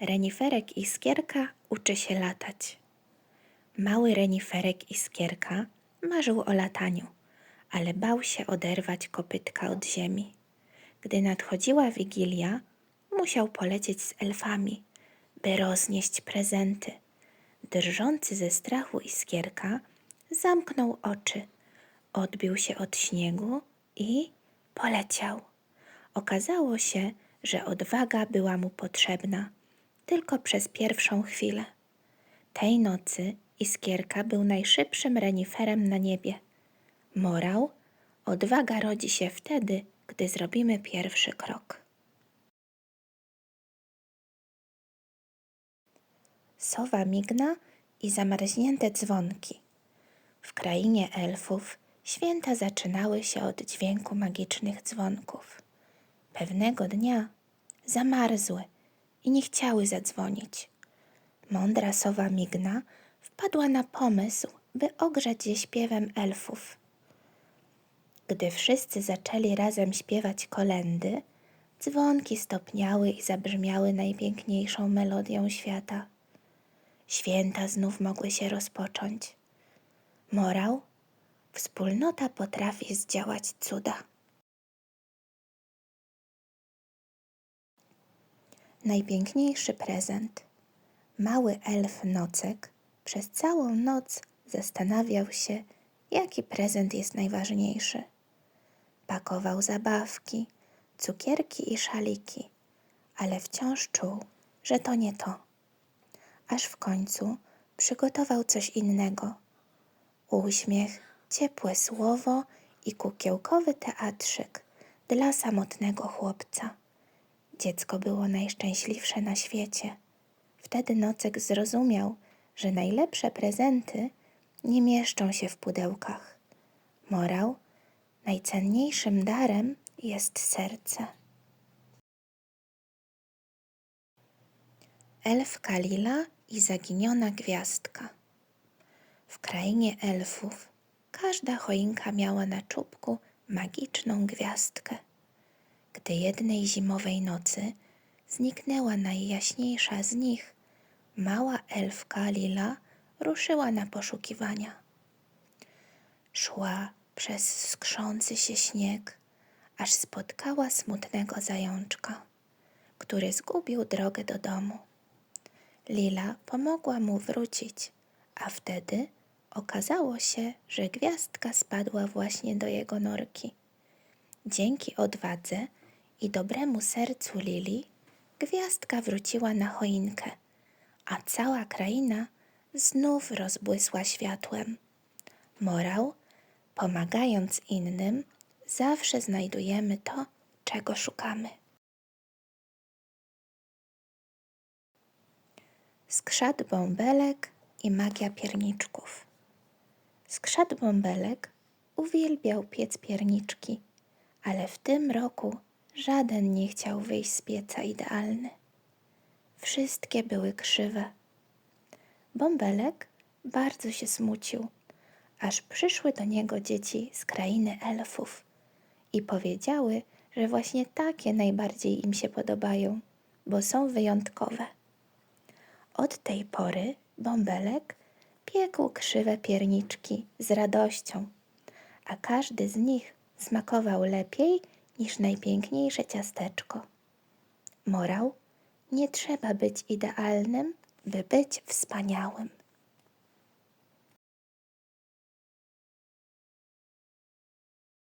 Reniferek Iskierka uczy się latać. Mały reniferek Iskierka marzył o lataniu, ale bał się oderwać kopytka od ziemi. Gdy nadchodziła Wigilia, musiał polecieć z elfami, by roznieść prezenty. Drżący ze strachu Iskierka zamknął oczy, odbił się od śniegu i poleciał. Okazało się, że odwaga była mu potrzebna tylko przez pierwszą chwilę. Tej nocy Iskierka był najszybszym reniferem na niebie. Morał: Odwaga rodzi się wtedy, gdy zrobimy pierwszy krok. Sowa migna i zamarznięte dzwonki. W krainie elfów święta zaczynały się od dźwięku magicznych dzwonków. Pewnego dnia zamarzły i nie chciały zadzwonić. Mądra sowa Migna wpadła na pomysł, by ogrzać je śpiewem elfów. Gdy wszyscy zaczęli razem śpiewać kolendy, dzwonki stopniały i zabrzmiały najpiękniejszą melodią świata. Święta znów mogły się rozpocząć. Morał? Wspólnota potrafi zdziałać cuda. Najpiękniejszy prezent. Mały elf Nocek przez całą noc zastanawiał się, jaki prezent jest najważniejszy. Pakował zabawki, cukierki i szaliki, ale wciąż czuł, że to nie to. Aż w końcu przygotował coś innego. Uśmiech, ciepłe słowo i kukiełkowy teatrzyk dla samotnego chłopca. Dziecko było najszczęśliwsze na świecie. Wtedy Nocek zrozumiał, że najlepsze prezenty nie mieszczą się w pudełkach. Morał: Najcenniejszym darem jest serce. Elf Kalila i zaginiona gwiazdka. W krainie elfów każda choinka miała na czubku magiczną gwiazdkę. Gdy jednej zimowej nocy zniknęła najjaśniejsza z nich, mała elfka Lila ruszyła na poszukiwania. Szła przez skrzący się śnieg, aż spotkała smutnego zajączka, który zgubił drogę do domu. Lila pomogła mu wrócić, a wtedy okazało się, że gwiazdka spadła właśnie do jego norki. Dzięki odwadze i dobremu sercu Lili gwiazdka wróciła na choinkę, a cała kraina znów rozbłysła światłem. Morał, pomagając innym, zawsze znajdujemy to, czego szukamy. Skrzat bąbelek i magia pierniczków. Skrzat bąbelek uwielbiał piec pierniczki, ale w tym roku Żaden nie chciał wyjść z pieca idealny. Wszystkie były krzywe. Bąbelek bardzo się smucił, aż przyszły do niego dzieci z krainy elfów i powiedziały, że właśnie takie najbardziej im się podobają, bo są wyjątkowe. Od tej pory bąbelek piekł krzywe pierniczki z radością, a każdy z nich smakował lepiej niż najpiękniejsze ciasteczko. Morał: Nie trzeba być idealnym, by być wspaniałym.